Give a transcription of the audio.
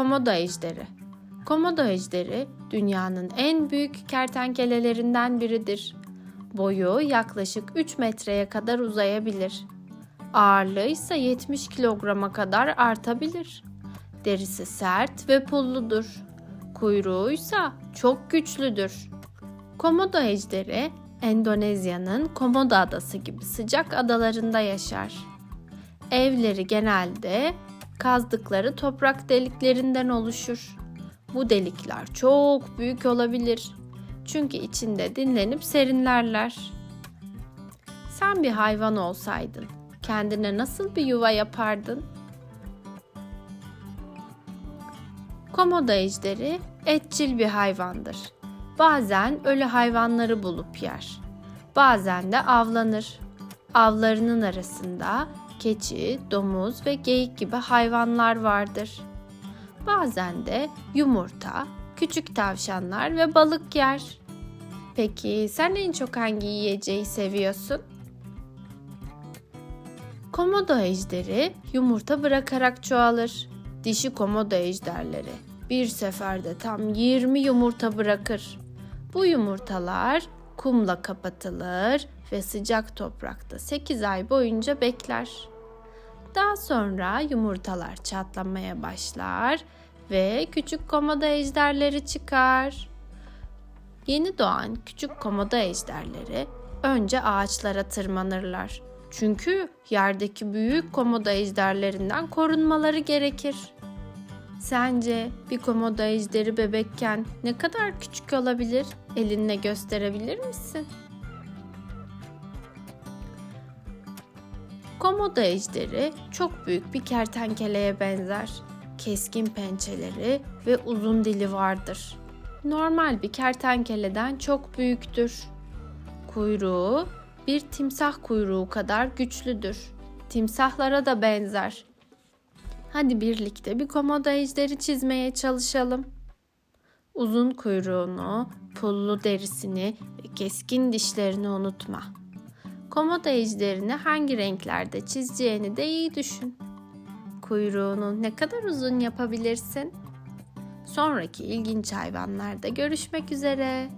Komodo ejderi. Komodo ejderi dünyanın en büyük kertenkelelerinden biridir. Boyu yaklaşık 3 metreye kadar uzayabilir. Ağırlığı ise 70 kilograma kadar artabilir. Derisi sert ve pulludur. Kuyruğu ise çok güçlüdür. Komodo ejderi Endonezya'nın Komodo adası gibi sıcak adalarında yaşar. Evleri genelde kazdıkları toprak deliklerinden oluşur. Bu delikler çok büyük olabilir. Çünkü içinde dinlenip serinlerler. Sen bir hayvan olsaydın, kendine nasıl bir yuva yapardın? Komodo ejderi etçil bir hayvandır. Bazen ölü hayvanları bulup yer. Bazen de avlanır. Avlarının arasında keçi, domuz ve geyik gibi hayvanlar vardır. Bazen de yumurta, küçük tavşanlar ve balık yer. Peki sen en çok hangi yiyeceği seviyorsun? Komodo ejderi yumurta bırakarak çoğalır. Dişi komodo ejderleri bir seferde tam 20 yumurta bırakır. Bu yumurtalar kumla kapatılır ve sıcak toprakta 8 ay boyunca bekler. Daha sonra yumurtalar çatlamaya başlar ve küçük komodo ejderleri çıkar. Yeni doğan küçük komodo ejderleri önce ağaçlara tırmanırlar. Çünkü yerdeki büyük komodo ejderlerinden korunmaları gerekir. Sence bir komodo ejderi bebekken ne kadar küçük olabilir? Elinle gösterebilir misin? Komodo ejderi çok büyük bir kertenkeleye benzer. Keskin pençeleri ve uzun dili vardır. Normal bir kertenkeleden çok büyüktür. Kuyruğu bir timsah kuyruğu kadar güçlüdür. Timsahlara da benzer. Hadi birlikte bir komodo ejderi çizmeye çalışalım. Uzun kuyruğunu, pullu derisini ve keskin dişlerini unutma. Komodo ejderini hangi renklerde çizeceğini de iyi düşün. Kuyruğunu ne kadar uzun yapabilirsin? Sonraki ilginç hayvanlarda görüşmek üzere.